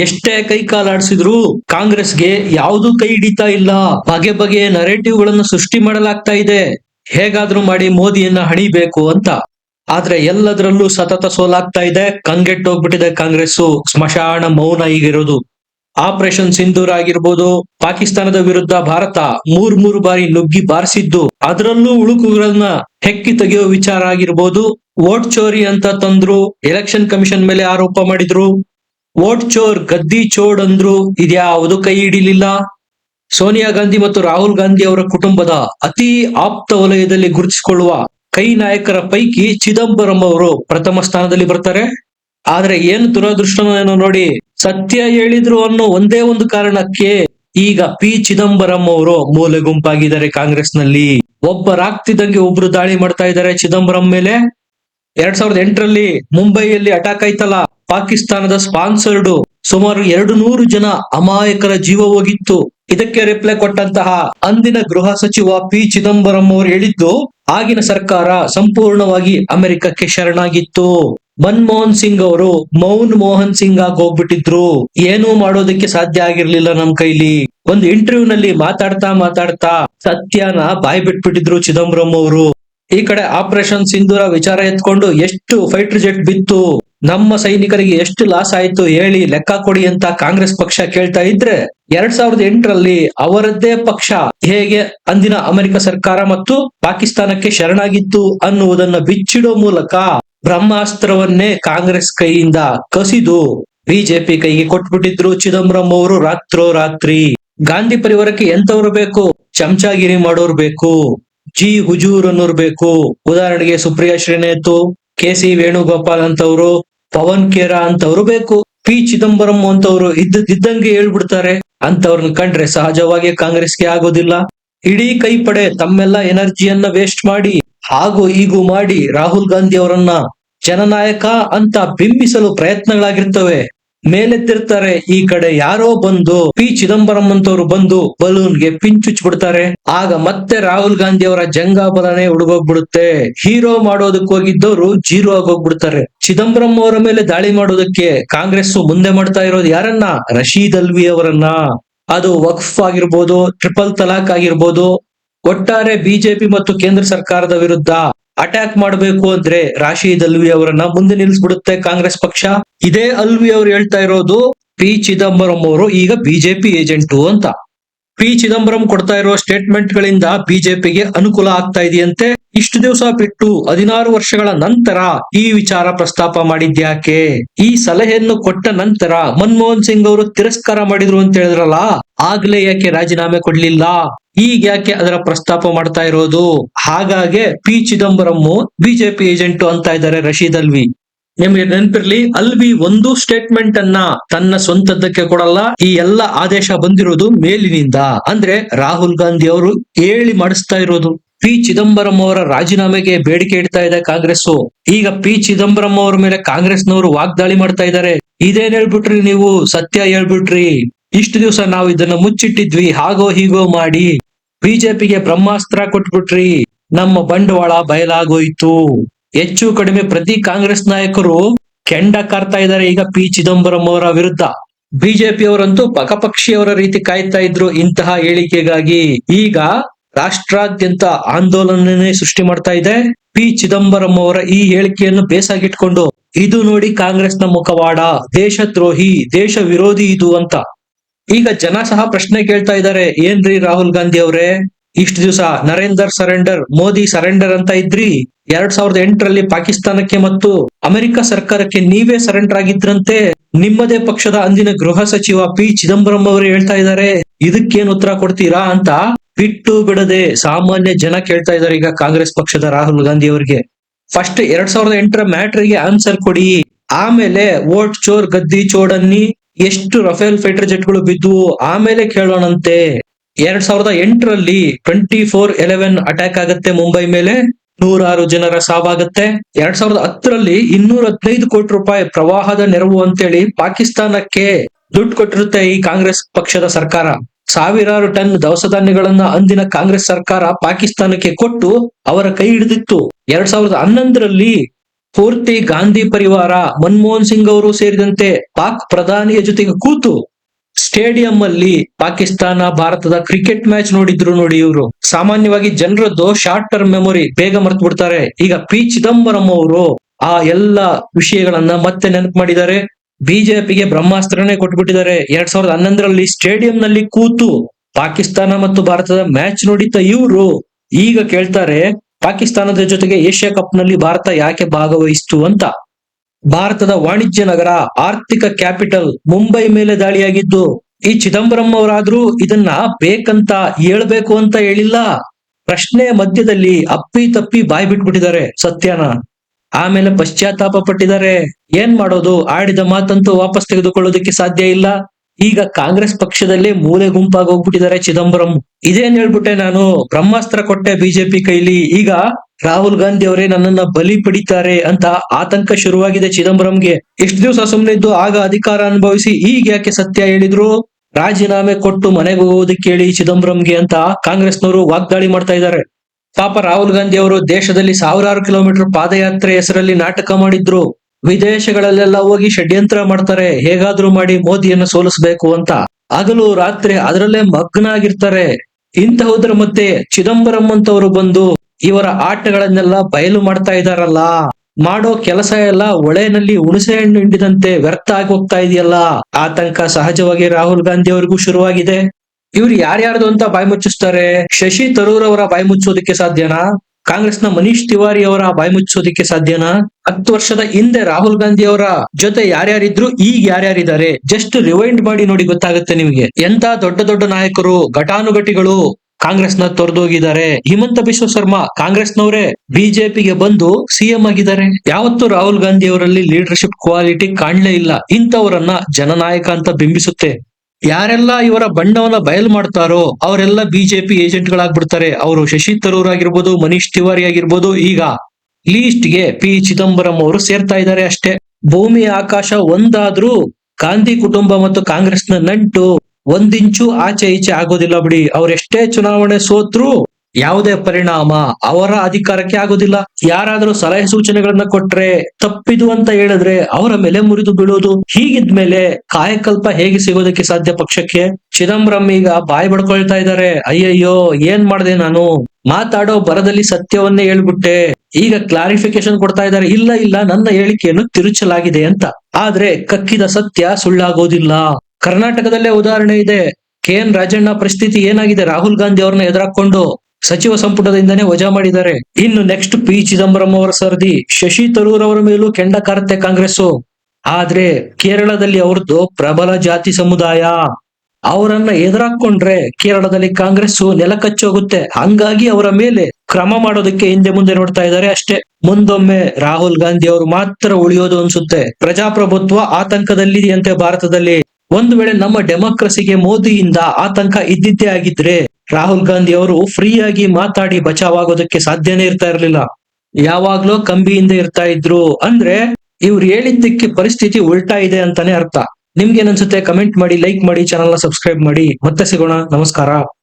ಎಷ್ಟೇ ಕೈ ಕಾಲಾಡಿಸಿದ್ರು ಕಾಂಗ್ರೆಸ್ಗೆ ಯಾವುದು ಕೈ ಹಿಡಿತಾ ಇಲ್ಲ. ಬಗೆ ಬಗೆಯ ನರೇಟಿವ್ಗಳನ್ನು ಸೃಷ್ಟಿ ಮಾಡಲಾಗ್ತಾ ಇದೆ. ಹೇಗಾದ್ರೂ ಮಾಡಿ ಮೋದಿಯನ್ನ ಹಣಿಬೇಕು ಅಂತ. ಆದ್ರೆ ಎಲ್ಲದರಲ್ಲೂ ಸತತ ಸೋಲಾಗ್ತಾ ಇದೆ. ಕಂಗೆಟ್ಟೋಗ್ಬಿಟ್ಟಿದೆ ಕಾಂಗ್ರೆಸ್ ಸ್ಮಶಾನ ಮೌನ ಈಗಿರೋದು. ಆಪರೇಷನ್ ಸಿಂಧೂರ್ ಆಗಿರ್ಬೋದು, ಪಾಕಿಸ್ತಾನದ ವಿರುದ್ಧ ಭಾರತ ಮೂರ್ ಮೂರು ಬಾರಿ ನುಗ್ಗಿ ಬಾರಿಸಿದ್ದು. ಅದರಲ್ಲೂ ಉಳುಕುಗಳನ್ನ ಹೆಕ್ಕಿ ತೆಗೆಯೋ ವಿಚಾರ ಆಗಿರ್ಬೋದು. ವೋಟ್ ಚೋರಿ ಅಂತ ತಂದ್ರು, ಎಲೆಕ್ಷನ್ ಕಮಿಷನ್ ಮೇಲೆ ಆರೋಪ ಮಾಡಿದ್ರು. ವೋಟ್ ಚೋರ್ ಗದ್ದಿ ಚೋಡ್ ಅಂದ್ರು ಇದ್ಯಾವುದು ಕೈ ಹಿಡಿಲಿಲ್ಲ. ಸೋನಿಯಾ ಗಾಂಧಿ ಮತ್ತು ರಾಹುಲ್ ಗಾಂಧಿ ಅವರ ಕುಟುಂಬದ ಅತಿ ಆಪ್ತ ವಲಯದಲ್ಲಿ ಗುರುತಿಸಿಕೊಳ್ಳುವ ಕೈ ನಾಯಕರ ಪೈಕಿ ಚಿದಂಬರಂ ಅವರು ಪ್ರಥಮ ಸ್ಥಾನದಲ್ಲಿ ಬರ್ತಾರೆ. ಆದ್ರೆ ಏನು ದುರದೃಷ್ಟನೋ ನೋಡಿ ಸತ್ಯ ಹೇಳಿದ್ರು ಅನ್ನೋ ಒಂದೇ ಒಂದು ಕಾರಣಕ್ಕೆ ಈಗ ಪಿ ಚಿದಂಬರಂ ಅವರು ಮೂಲೆ ಗುಂಪಾಗಿದ್ದಾರೆ ಕಾಂಗ್ರೆಸ್ನಲ್ಲಿ. ಒಬ್ಬರಾಗ್ತಿದ್ದಂಗೆ ಒಬ್ರು ದಾಳಿ ಮಾಡ್ತಾ ಇದ್ದಾರೆ ಚಿದಂಬರಂ ಮೇಲೆ. ಎರಡ್ ಸಾವಿರದ ಎಂಟರಲ್ಲಿ ಮುಂಬೈಯಲ್ಲಿ ಅಟ್ಯಾಕ್ ಆಯ್ತಲ್ಲ. ಪಾಕಿಸ್ತಾನದ ಸ್ಪಾನ್ಸರ್ಡ್ ಸುಮಾರು ಎರಡು ನೂರು ಜನ ಅಮಾಯಕರ ಜೀವ ಹೋಗಿತ್ತು. ಇದಕ್ಕೆ ರಿಪ್ಲೈ ಕೊಟ್ಟಂತಹ ಅಂದಿನ ಗೃಹ ಸಚಿವ ಪಿ. ಚಿದಂಬರಂ ಅವರು ಹೇಳಿದ್ದು, ಆಗಿನ ಸರ್ಕಾರ ಸಂಪೂರ್ಣವಾಗಿ ಅಮೆರಿಕಕ್ಕೆ ಶರಣಾಗಿತ್ತು. ಮನಮೋಹನ್ ಸಿಂಗ್ ಅವರು ಮೌನ್ ಮೋಹನ್ ಸಿಂಗ್ ಆಗಿ ಹೋಗ್ಬಿಟ್ಟಿದ್ರು. ಏನೂ ಮಾಡೋದಕ್ಕೆ ಸಾಧ್ಯ ಆಗಿರ್ಲಿಲ್ಲ ನಮ್ ಕೈಲಿ. ಒಂದು ಇಂಟರ್ವ್ಯೂ ನಲ್ಲಿ ಮಾತಾಡ್ತಾ ಮಾತಾಡ್ತಾ ಸತ್ಯನ ಬಾಯ್ ಬಿಟ್ಬಿಟ್ಟಿದ್ರು ಚಿದಂಬರಂ ಅವರು ಈ ಕಡೆ ಆಪರೇಷನ್ ಸಿಂಧೂರ ವಿಚಾರ ಎತ್ಕೊಂಡು ಎಷ್ಟು ಫೈಟರ್ ಜೆಟ್ ಬಿತ್ತು. ನಮ್ಮ ಸೈನಿಕರಿಗೆ ಎಷ್ಟು ಲಾಸ್ ಆಯಿತು ಹೇಳಿ ಲೆಕ್ಕ ಕೊಡಿ ಅಂತ ಕಾಂಗ್ರೆಸ್ ಪಕ್ಷ ಕೇಳ್ತಾ ಇದ್ರೆ ಎರಡ್ ಸಾವಿರದ ಎಂಟರಲ್ಲಿ ಅವರದ್ದೇ ಪಕ್ಷ ಹೇಗೆ ಅಂದಿನ ಅಮೆರಿಕ ಸರ್ಕಾರ ಮತ್ತು ಪಾಕಿಸ್ತಾನಕ್ಕೆ ಶರಣಾಗಿತ್ತು ಅನ್ನುವುದನ್ನ ಬಿಚ್ಚಿಡೋ ಮೂಲಕ ಬ್ರಹ್ಮಾಸ್ತ್ರವನ್ನೇ ಕಾಂಗ್ರೆಸ್ ಕೈಯಿಂದ ಕಸಿದು ಬಿಜೆಪಿ ಕೈಗೆ ಕೊಟ್ಬಿಟ್ಟಿದ್ರು. ಚಿದಂಬರಂ ಅವರು ರಾತ್ರೋ ರಾತ್ರಿ. ಗಾಂಧಿ ಪರಿವಾರಕ್ಕೆ ಎಂತವ್ರು ಬೇಕು? ಚಮಚಾಗಿರಿ ಮಾಡೋರು ಬೇಕು. ಜಿ ಹುಜೂರ್ ಅನ್ನೋರು ಬೇಕು. ಉದಾಹರಣೆಗೆ ಸುಪ್ರಿಯಾ ಶ್ರೀನೇತು ಕೆ ಸಿ ವೇಣುಗೋಪಾಲ್ ಅಂತವ್ರು. ಪವನ್ ಖೇರಾ ಅಂತವ್ರು ಬೇಕು. ಪಿ ಚಿದಂಬರಂ ಅಂತವ್ರು ಇದ್ದಂಗೆ ಹೇಳ್ಬಿಡ್ತಾರೆ. ಅಂತವ್ರನ್ನ ಕಂಡ್ರೆ ಸಹಜವಾಗಿ ಕಾಂಗ್ರೆಸ್ಗೆ ಆಗೋದಿಲ್ಲ. ಇಡೀ ಕೈಪಡೆ ತಮ್ಮೆಲ್ಲ ಎನರ್ಜಿಯನ್ನ ವೇಸ್ಟ್ ಮಾಡಿ, ಹಾಗೂ ಹೀಗೂ ಮಾಡಿ ರಾಹುಲ್ ಗಾಂಧಿ ಅವರನ್ನ ಜನನಾಯಕ ಅಂತ ಬಿಂಬಿಸಲು ಪ್ರಯತ್ನಗಳಾಗಿರ್ತವೆ. ಮೇಲೆತ್ತಿರ್ತಾರೆ. ಈ ಕಡೆ ಯಾರೋ ಬಂದು, ಪಿ. ಚಿದಂಬರಂ ಅಂತವ್ರು ಬಂದು ಬಲೂನ್ಗೆ ಪಿಂಚುಚ್ ಬಿಡ್ತಾರೆ ಆಗ ಮತ್ತೆ ರಾಹುಲ್ ಗಾಂಧಿ ಅವರ ಜಂಗಾಬಲನೆ ಹುಡುಗೋಗ್ಬಿಡುತ್ತೆ. ಹೀರೋ ಮಾಡೋದಕ್ಕೆ ಹೋಗಿದ್ದವರು ಜೀರೋ ಆಗೋಗ್ಬಿಡ್ತಾರೆ. ಚಿದಂಬರಂ ಅವರ ಮೇಲೆ ದಾಳಿ ಮಾಡೋದಕ್ಕೆ ಕಾಂಗ್ರೆಸ್ ಮುಂದೆ ಮಾಡ್ತಾ ಇರೋದು ಯಾರನ್ನ? ರಶೀದ್ ಅಲ್ವಿ ಅವರನ್ನ. ಅದು ವಕ್ಫ್ ಆಗಿರ್ಬೋದು, ಟ್ರಿಪಲ್ ತಲಾಖ್ ಆಗಿರ್ಬೋದು. ಒಟ್ಟಾರೆ ಬಿಜೆಪಿ ಮತ್ತು ಕೇಂದ್ರ ಸರ್ಕಾರದ ವಿರುದ್ಧ ಅಟ್ಯಾಕ್ ಮಾಡಬೇಕು ಅಂದ್ರೆ ರಾಶೀದ್ ಅಲ್ವಿ ಅವರನ್ನ ಮುಂದೆ ನಿಲ್ಲಿಸ್ಬಿಡುತ್ತೆ ಕಾಂಗ್ರೆಸ್ ಪಕ್ಷ. ಇದೇ ಅಲ್ವಿ ಅವರು ಹೇಳ್ತಾ ಇರೋದು, ಪಿ ಚಿದಂಬರಂ ಅವರು ಈಗ ಬಿಜೆಪಿ ಏಜೆಂಟು ಅಂತ. ಪಿ ಚಿದಂಬರಂ ಕೊಡ್ತಾ ಇರೋ ಸ್ಟೇಟ್ಮೆಂಟ್ ಗಳಿಂದ ಬಿಜೆಪಿಗೆ ಅನುಕೂಲ ಆಗ್ತಾ ಇದೆಯಂತೆ. ಇಷ್ಟು ದಿವಸ ಬಿಟ್ಟು ಹದಿನಾರು ವರ್ಷಗಳ ನಂತರ ಈ ವಿಚಾರ ಪ್ರಸ್ತಾಪ ಮಾಡಿದ್ಯಾಕೆ ಈ ಸಲಹೆಯನ್ನು ಕೊಟ್ಟ ನಂತರ ಮನಮೋಹನ್ ಸಿಂಗ್ ಅವರು ತಿರಸ್ಕಾರ ಮಾಡಿದ್ರು ಅಂತ ಹೇಳಿದ್ರಲ್ಲ, ಆಗ್ಲೇ ಯಾಕೆ ರಾಜೀನಾಮೆ ಕೊಡ್ಲಿಲ್ಲ? ಈಗ ಯಾಕೆ ಅದರ ಪ್ರಸ್ತಾಪ ಮಾಡ್ತಾ ಇರೋದು? ಹಾಗಾಗಿ ಪಿ ಚಿದಂಬರಂ ಬಿಜೆಪಿ ಏಜೆಂಟ್ ಅಂತ ಇದ್ದಾರೆ ರಶೀದ್ ಅಲ್ವಿ. ನಿಮ್ಗೆ ನೆನಪಿರ್ಲಿ, ಅಲ್ವಿ ಒಂದು ಸ್ಟೇಟ್ಮೆಂಟ್ ಅನ್ನ ತನ್ನ ಸ್ವಂತದ್ದಕ್ಕೆ ಕೊಡಲ್ಲ, ಈ ಎಲ್ಲ ಆದೇಶ ಬಂದಿರೋದು ಮೇಲಿನಿಂದ. ಅಂದ್ರೆ ರಾಹುಲ್ ಗಾಂಧಿ ಅವರು ಹೇಳಿ ಮಾಡಿಸ್ತಾ ಇರೋದು. ಪಿ ಚಿದಂಬರಂ ಅವರ ರಾಜೀನಾಮೆಗೆ ಬೇಡಿಕೆ ಇಡ್ತಾ ಇದೆ ಕಾಂಗ್ರೆಸ್ ಈಗ ಪಿ ಚಿದಂಬರಂ ಅವರ ಮೇಲೆ ಕಾಂಗ್ರೆಸ್ನವರು ವಾಗ್ದಾಳಿ ಮಾಡ್ತಾ ಇದ್ದಾರೆ. ಇದೇನ್ ಹೇಳ್ಬಿಟ್ರಿ ನೀವು? ಸತ್ಯ ಹೇಳ್ಬಿಟ್ರಿ. ಇಷ್ಟು ದಿವಸ ನಾವು ಇದನ್ನ ಮುಚ್ಚಿಟ್ಟಿದ್ವಿ, ಹಾಗೋ ಹೀಗೋ ಮಾಡಿ. ಬಿಜೆಪಿಗೆ ಬ್ರಹ್ಮಾಸ್ತ್ರ ಕೊಟ್ಬಿಟ್ರಿ. ನಮ್ಮ ಬಂಡವಾಳ ಬಯಲಾಗೋಯ್ತು. ಹೆಚ್ಚು ಕಡಿಮೆ ಪ್ರತಿ ಕಾಂಗ್ರೆಸ್ ನಾಯಕರು ಕೆಂಡ ಕಾರ್ತಾ ಇದ್ದಾರೆ ಈಗ ಪಿ ಚಿದಂಬರಂ ಅವರ ವಿರುದ್ಧ. ಬಿಜೆಪಿ ಅವರಂತೂ ಪಕಪಕ್ಷಿಯವರ ರೀತಿ ಕಾಯ್ತಾ ಇದ್ರು ಇಂತಹ ಹೇಳಿಕೆಗಾಗಿ. ಈಗ ರಾಷ್ಟ್ರಾದ್ಯಂತ ಆಂದೋಲನನೇ ಸೃಷ್ಟಿ ಮಾಡ್ತಾ ಇದೆ. ಪಿ ಚಿದಂಬರಂ ಅವರ ಈ ಹೇಳಿಕೆಯನ್ನು ಬೇಸಾಗಿಟ್ಕೊಂಡು, ಇದು ನೋಡಿ ಕಾಂಗ್ರೆಸ್ನ ಮುಖವಾಡ, ದೇಶದ್ರೋಹಿ ದೇಶ ವಿರೋಧಿ ಇದು ಅಂತ. ಈಗ ಜನ ಸಹ ಪ್ರಶ್ನೆ ಕೇಳ್ತಾ ಇದ್ದಾರೆ, ಏನ್ರಿ ರಾಹುಲ್ ಗಾಂಧಿ ಅವರೇ? ಇಷ್ಟು ದಿವಸ ನರೇಂದರ್ ಸರೆಂಡರ್, ಮೋದಿ ಸರೆಂಡರ್ ಅಂತ ಇದ್ರಿ? ಎರಡ್ ಸಾವಿರದ ಎಂಟರಲ್ಲಿ ಪಾಕಿಸ್ತಾನಕ್ಕೆ ಮತ್ತು ಅಮೆರಿಕ ಸರ್ಕಾರಕ್ಕೆ ನೀವೇ ಸರೆಂಡರ್ ಆಗಿದ್ರಂತೆ? ನಿಮ್ಮದೇ ಪಕ್ಷದ ಅಂದಿನ ಗೃಹ ಸಚಿವ ಪಿ ಚಿದಂಬರಂ ಅವರು ಹೇಳ್ತಾ ಇದ್ದಾರೆ, ಇದಕ್ಕೇನ್ ಉತ್ತರ ಕೊಡ್ತೀರಾ ಅಂತ ಬಿಟ್ಟು ಬಿಡದೆ ಸಾಮಾನ್ಯ ಜನ ಕೇಳ್ತಾ ಇದ್ದಾರೆ ಈಗ ಕಾಂಗ್ರೆಸ್ ಪಕ್ಷದ ರಾಹುಲ್ ಗಾಂಧಿ ಅವರಿಗೆ. ಫಸ್ಟ್ ಎರಡ್ ಸಾವಿರದ ಎಂಟರ ಮ್ಯಾಟ್ರಿಗೆ ಆನ್ಸರ್ ಕೊಡಿ. ಆಮೇಲೆ ವೋಟ್ ಚೋರ್ ಗದ್ದಿ ಚೋಡನ್ನಿ ಎಷ್ಟು ರಫೇಲ್ ಫೈಟರ್ ಜೆಟ್ಗಳು ಬಿದ್ದುವು, ಆಮೇಲೆ ಕೇಳೋಣಂತೆ. ಎರಡ್ ಸಾವಿರದ ಎಂಟರಲ್ಲಿ ಟ್ವೆಂಟಿ ಫೋರ್ ಎಲೆವೆನ್ ಅಟ್ಯಾಕ್ ಆಗತ್ತೆ ಮುಂಬೈ ಮೇಲೆ, ನೂರಾರು ಜನರ ಸಾವಾಗತ್ತೆ. ಎರಡ್ ಸಾವಿರದ ಹತ್ತರಲ್ಲಿ ಇನ್ನೂರ ಹದಿನೈದು ಕೋಟಿ ರೂಪಾಯಿ ಪ್ರವಾಹದ ನೆರವು ಅಂತೇಳಿ ಪಾಕಿಸ್ತಾನಕ್ಕೆ ದುಡ್ಡು ಕೊಟ್ಟಿರುತ್ತೆ ಈ ಕಾಂಗ್ರೆಸ್ ಪಕ್ಷದ ಸರ್ಕಾರ. ಸಾವಿರಾರು ಟನ್ ದವಸ ಧಾನ್ಯಗಳನ್ನ ಅಂದಿನ ಕಾಂಗ್ರೆಸ್ ಸರ್ಕಾರ ಪಾಕಿಸ್ತಾನಕ್ಕೆ ಕೊಟ್ಟು ಅವರ ಕೈ ಹಿಡಿದಿತ್ತು. ಎರಡ್ ಸಾವಿರದ ಹನ್ನೊಂದರಲ್ಲಿ ಪೂರ್ತಿ ಗಾಂಧಿ ಪರಿವಾರ ಮನಮೋಹನ್ ಸಿಂಗ್ ಅವರು ಸೇರಿದಂತೆ ಪಾಕ್ ಪ್ರಧಾನಿಯ ಜೊತೆಗೆ ಕೂತು ಸ್ಟೇಡಿಯಂ ಅಲ್ಲಿ ಪಾಕಿಸ್ತಾನ, ಭಾರತದ ಕ್ರಿಕೆಟ್ ಮ್ಯಾಚ್ ನೋಡಿದ್ರು ನೋಡಿ ಇವರು. ಸಾಮಾನ್ಯವಾಗಿ ಜನರದ್ದು ಶಾರ್ಟ್ ಟರ್ಮ್ ಮೆಮೊರಿ ಬೇಗ ಮರ್ತು ಬಿಡ್ತಾರೆ. ಈಗ ಪಿ. ಚಿದಂಬರಂ ಅವರು ಆ ಎಲ್ಲ ವಿಷಯಗಳನ್ನ ಮತ್ತೆ ನೆನಪು ಮಾಡಿದ್ದಾರೆ. ಬಿಜೆಪಿಗೆ ಬ್ರಹ್ಮಾಸ್ತ್ರನೇ ಕೊಟ್ಬಿಟ್ಟಿದ್ದಾರೆ. ಎರಡ್ ಸಾವಿರದ ಹನ್ನೊಂದರಲ್ಲಿ ಸ್ಟೇಡಿಯಂ ನಲ್ಲಿ ಕೂತು ಪಾಕಿಸ್ತಾನ ಮತ್ತು ಭಾರತದ ಮ್ಯಾಚ್ ನೋಡಿದ್ದ ಇವರು ಈಗ ಕೇಳ್ತಾರೆ ಪಾಕಿಸ್ತಾನದ ಜೊತೆಗೆ ಏಷ್ಯಾ ಕಪ್ನಲ್ಲಿ ಭಾರತ ಯಾಕೆ ಭಾಗವಹಿಸ್ತು ಅಂತ. ಭಾರತದ ವಾಣಿಜ್ಯ ನಗರ ಆರ್ಥಿಕ ಕ್ಯಾಪಿಟಲ್ ಮುಂಬೈ ಮೇಲೆ ದಾಳಿಯಾಗಿದ್ದು, ಈ ಚಿದಂಬರಂ ಅವರಾದ್ರೂ ಇದನ್ನ ಬೇಕಂತ ಹೇಳ್ಬೇಕು ಅಂತ ಹೇಳಿಲ್ಲ. ಪ್ರಶ್ನೆ ಮಧ್ಯದಲ್ಲಿ ಅಪ್ಪಿ ತಪ್ಪಿ ಬಾಯಿ ಬಿಟ್ಬಿಟ್ಟಿದ್ದಾರೆ ಸತ್ಯನ. ಆಮೇಲೆ ಪಶ್ಚಾತ್ತಾಪ ಪಟ್ಟಿದ್ದಾರೆ. ಏನ್ ಮಾಡೋದು? ಆಡಿದ ಮಾತಂತೂ ವಾಪಸ್ ತೆಗೆದುಕೊಳ್ಳೋದಕ್ಕೆ ಸಾಧ್ಯ ಇಲ್ಲ. ಈಗ ಕಾಂಗ್ರೆಸ್ ಪಕ್ಷದಲ್ಲೇ ಮೂಲೆ ಗುಂಪಾಗಿ ಹೋಗ್ಬಿಟ್ಟಿದ್ದಾರೆ ಚಿದಂಬರಂ. ಇದೇನ್ ಹೇಳ್ಬಿಟ್ಟೆ ನಾನು? ಬ್ರಹ್ಮಾಸ್ತ್ರ ಕೊಟ್ಟೆ ಬಿಜೆಪಿ ಕೈಲಿ. ಈಗ ರಾಹುಲ್ ಗಾಂಧಿ ಅವರೇ ನನ್ನನ್ನ ಬಲಿ ಪಡಿತಾರೆ ಅಂತ ಆತಂಕ ಶುರುವಾಗಿದೆ ಚಿದಂಬರಂಗೆ. ಎಷ್ಟು ದಿವಸ ಸುಮ್ಮನಿದ್ದು ಆಗ ಅಧಿಕಾರ ಅನುಭವಿಸಿ ಈಗ ಯಾಕೆ ಸತ್ಯ ಹೇಳಿದ್ರು? ರಾಜೀನಾಮೆ ಕೊಟ್ಟು ಮನೆಗೆ ಹೋಗೋದಕ್ಕೆ ಹೇಳಿ ಚಿದಂಬರಂಗೆ ಅಂತ ಕಾಂಗ್ರೆಸ್ನವರು ವಾಗ್ದಾಳಿ ಮಾಡ್ತಾ ಇದ್ದಾರೆ. ಪಾಪ ರಾಹುಲ್ ಗಾಂಧಿ ಅವರು ದೇಶದಲ್ಲಿ ಸಾವಿರಾರು ಕಿಲೋಮೀಟರ್ ಪಾದಯಾತ್ರೆ ಹೆಸರಲ್ಲಿ ನಾಟಕ ಮಾಡಿದ್ರು. ವಿದೇಶಗಳಲ್ಲೆಲ್ಲ ಹೋಗಿ ಷಡ್ಯಂತ್ರ ಮಾಡ್ತಾರೆ. ಹೇಗಾದ್ರೂ ಮಾಡಿ ಮೋದಿಯನ್ನು ಸೋಲಿಸಬೇಕು ಅಂತ. ಹಗಲು ರಾತ್ರಿ ಅದರಲ್ಲೇ ಮಗ್ನ ಆಗಿರ್ತಾರೆ ಇಂತಹುದ್ರ ಮತ್ತೆ ಚಿದಂಬರಂ ಅಂತವರು ಬಂದು ಇವರ ಆಟಗಳನ್ನೆಲ್ಲ ಬಯಲು ಮಾಡ್ತಾ ಇದಾರಲ್ಲ. ಮಾಡೋ ಕೆಲಸ ಎಲ್ಲ ಒಳೆನಲ್ಲಿ ಹುಣಸೆ ಹಣ್ಣು ಹಿಂಡಿದಂತೆ ವ್ಯರ್ಥ ಆಗಿ ಹೋಗ್ತಾ ಇದೆಯಲ್ಲ. ಆತಂಕ ಸಹಜವಾಗಿ ರಾಹುಲ್ ಗಾಂಧಿ ಅವರಿಗೂ ಶುರುವಾಗಿದೆ. ಇವ್ರು ಯಾರ್ಯಾರ್ದು ಅಂತ ಬಾಯಿ ಮುಚ್ಚಿಸ್ತಾರೆ? ಶಶಿ ತರೂರ್ ಅವರ ಬಾಯಿ ಮುಚ್ಚೋದಕ್ಕೆ ಸಾಧ್ಯನಾ? ಕಾಂಗ್ರೆಸ್ನ ಮನೀಶ್ ತಿವಾರಿ ಅವರ ಬಾಯಿ ಮುಚ್ಚೋದಿಕ್ಕೆ ಸಾಧ್ಯನಾ? ಹತ್ತು ವರ್ಷದ ಹಿಂದೆ ರಾಹುಲ್ ಗಾಂಧಿ ಅವರ ಜೊತೆ ಯಾರ್ಯಾರಿದ್ರು ಈಗ ಯಾರ್ಯಾರಿದ್ದಾರೆ? ಜಸ್ಟ್ ರಿವೈಂಡ್ ಮಾಡಿ ನೋಡಿ ಗೊತ್ತಾಗುತ್ತೆ ನಿಮಗೆ. ಎಂತ ದೊಡ್ಡ ದೊಡ್ಡ ನಾಯಕರು, ಘಟಾನುಘಟಿಗಳು ಕಾಂಗ್ರೆಸ್ನ ತೊರೆದೋಗಿದ್ದಾರೆ. ಹಿಮಂತ ಬಿಶ್ವ ಶರ್ಮಾ ಕಾಂಗ್ರೆಸ್ನವರೇ, ಬಿಜೆಪಿಗೆ ಬಂದು ಸಿಎಂ ಆಗಿದ್ದಾರೆ. ಯಾವತ್ತೂ ರಾಹುಲ್ ಗಾಂಧಿ ಅವರಲ್ಲಿ ಲೀಡರ್ಶಿಪ್ ಕ್ವಾಲಿಟಿ ಕಾಣ್ಲೇ ಇಲ್ಲ. ಇಂಥವರನ್ನ ಜನನಾಯಕ ಅಂತ ಬಿಂಬಿಸುತ್ತೆ. ಯಾರೆಲ್ಲ ಇವರ ಬಣ್ಣವನ್ನ ಬಯಲು ಮಾಡ್ತಾರೋ ಅವರೆಲ್ಲ ಬಿಜೆಪಿ ಏಜೆಂಟ್ ಗಳಾಗ್ಬಿಡ್ತಾರೆ ಅವರು ಶಶಿ ತರೂರ್ ಆಗಿರ್ಬೋದು ಮನೀಶ್ ತಿವಾರಿ ಆಗಿರ್ಬೋದು, ಈಗ ಲೀಸ್ಟ್ಗೆ ಪಿ. ಚಿದಂಬರಂ ಅವರು ಸೇರ್ತಾ ಇದ್ದಾರೆ ಅಷ್ಟೇ. ಭೂಮಿ, ಆಕಾಶ ಒಂದಾದ್ರೂ ಗಾಂಧಿ ಕುಟುಂಬ ಮತ್ತು ಕಾಂಗ್ರೆಸ್ನ ನಂಟು ಒಂದಿಂಚು ಆಚೆ ಈಚೆ ಆಗೋದಿಲ್ಲ ಬಿಡಿ. ಅವ್ರೆಷ್ಟೇ ಚುನಾವಣೆ ಸೋತ್ರು ಯಾವುದೇ ಪರಿಣಾಮ ಅವರ ಅಧಿಕಾರಕ್ಕೆ ಆಗೋದಿಲ್ಲ. ಯಾರಾದರೂ ಸಲಹೆ ಸೂಚನೆಗಳನ್ನ ಕೊಟ್ರೆ ತಪ್ಪಿದು ಅಂತ ಹೇಳಿದ್ರೆ ಅವರ ಮೇಲೆ ಮುರಿದು ಬೀಳೋದು. ಹೀಗಿದ್ಮೇಲೆ ಕಾಯಕಲ್ಪ ಹೇಗೆ ಸಿಗೋದಕ್ಕೆ ಸಾಧ್ಯ ಪಕ್ಷಕ್ಕೆ? ಚಿದಂಬರಂ ಈಗ ಬಾಯಿ ಬಡ್ಕೊಳ್ತಾ ಇದ್ದಾರೆ. ಅಯ್ಯಯ್ಯೋ, ಏನ್ ಮಾಡ್ದೆ ನಾನು? ಮಾತಾಡೋ ಬರದಲ್ಲಿ ಸತ್ಯವನ್ನೇ ಹೇಳ್ಬಿಟ್ಟೆ. ಈಗ ಕ್ಲಾರಿಫಿಕೇಶನ್ ಕೊಡ್ತಾ ಇದ್ದಾರೆ. ಇಲ್ಲ ಇಲ್ಲ, ನನ್ನ ಹೇಳಿಕೆಯನ್ನು ತಿರುಚಲಾಗಿದೆ ಅಂತ. ಆದ್ರೆ ಕಕ್ಕಿದ ಸತ್ಯ ಸುಳ್ಳಾಗೋದಿಲ್ಲ. ಕರ್ನಾಟಕದಲ್ಲೇ ಉದಾಹರಣೆ ಇದೆ. ಕೆ ಎನ್ ರಾಜಣ್ಣ ಪರಿಸ್ಥಿತಿ ಏನಾಗಿದೆ? ರಾಹುಲ್ ಗಾಂಧಿ ಅವ್ರನ್ನ ಎದುರಾಕೊಂಡು ಸಚಿವ ಸಂಪುಟದಿಂದನೇ ವಜಾ ಮಾಡಿದ್ದಾರೆ. ಇನ್ನು ನೆಕ್ಸ್ಟ್ ಪಿ. ಚಿದಂಬರಂ ಅವರ ಸರದಿ, ಶಶಿ ತರೂರ್ ಅವರ ಮೇಲೂ ಕೆಂಡ ಕಾರತ್ತೆ ಕಾಂಗ್ರೆಸ್ ಆದ್ರೆ ಕೇರಳದಲ್ಲಿ ಅವ್ರದ್ದು ಪ್ರಬಲ ಜಾತಿ ಸಮುದಾಯ. ಅವರನ್ನ ಎದುರಾಕೊಂಡ್ರೆ ಕೇರಳದಲ್ಲಿ ಕಾಂಗ್ರೆಸ್ ನೆಲಕಚ್ಚೋಗುತ್ತೆ ಹಂಗಾಗಿ ಅವರ ಮೇಲೆ ಕ್ರಮ ಮಾಡೋದಕ್ಕೆ ಹಿಂದೆ ಮುಂದೆ ನೋಡ್ತಾ ಇದ್ದಾರೆ ಅಷ್ಟೇ. ಮುಂದೊಮ್ಮೆ ರಾಹುಲ್ ಗಾಂಧಿ ಅವರು ಮಾತ್ರ ಉಳಿಯೋದು ಅನ್ಸುತ್ತೆ. ಪ್ರಜಾಪ್ರಭುತ್ವ ಆತಂಕದಲ್ಲಿದೆಯಂತೆ ಭಾರತದಲ್ಲಿ. ಒಂದು ವೇಳೆ ನಮ್ಮ ಡೆಮೋಕ್ರಸಿಗೆ ಮೋದಿಯಿಂದ ಆತಂಕ ಇದ್ದಿದ್ದೇ ಆಗಿದ್ರೆ ರಾಹುಲ್ ಗಾಂಧಿ ಅವರು ಫ್ರೀ ಆಗಿ ಮಾತಾಡಿ ಬಚಾವಾಗೋದಕ್ಕೆ ಸಾಧ್ಯನೇ ಇರ್ತಾ ಇರ್ಲಿಲ್ಲ. ಯಾವಾಗ್ಲೂ ಕಂಬಿಯಿಂದ ಇರ್ತಾ ಇದ್ರು ಅಂದ್ರೆ ಇವ್ರು ಹೇಳಿದ್ದಕ್ಕೆ ಪರಿಸ್ಥಿತಿ ಉಲ್ಟಾ ಇದೆ ಅಂತಾನೆ ಅರ್ಥ. ನಿಮ್ಗೆ ಅನ್ಸುತ್ತೆ? ಕಮೆಂಟ್ ಮಾಡಿ ಲೈಕ್ ಮಾಡಿ ಚಾನಲ್ ಸಬ್ಸ್ಕ್ರೈಬ್ ಮಾಡಿ. ಮತ್ತೆ ಸಿಗೋಣ. ನಮಸ್ಕಾರ.